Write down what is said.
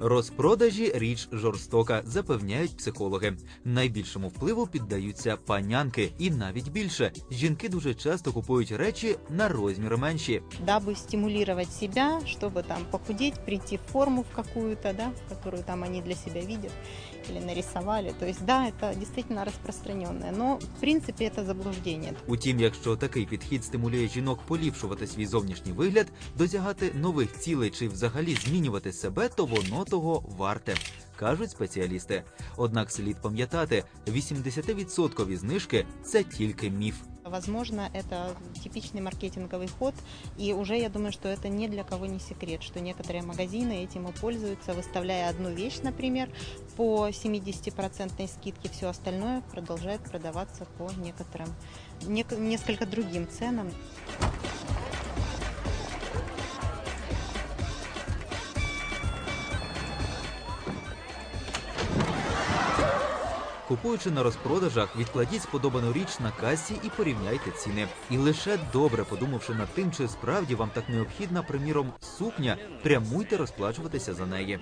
Розпродажі річ жорстока, запевняють психологи. Найбільшому впливу піддаються панянки, і навіть більше. Жінки дуже часто купують речі на розмір менші. дабы стимулировать себя, чтобы там похудеть, прийти в форму в какую-то, да, которую там они для себя видят или нарисовали. То есть, да, это действительно распространенное, но в принципе это заблуждение. Утім, якщо такий підхід стимулює жінок поліпшувати свій зовнішній вигляд, досягати нових цілей чи взагалі змінювати себе, то воно того варте. Кажуть спеціалісти. Однак слід пам'ятати, 80% знижки це тільки міф. Возможно, это типичный маркетинговый ход, и уже я думаю, что это ни для кого не секрет, что некоторые магазины этим и пользуются, выставляя одну вещь, например, по 70% скидке, все остальное продолжает продаваться по некоторым, нек- несколько другим ценам. Купуючи на розпродажах, відкладіть сподобану річ на касі і порівняйте ціни. І лише добре подумавши над тим, чи справді вам так необхідна, приміром, сукня, прямуйте розплачуватися за неї.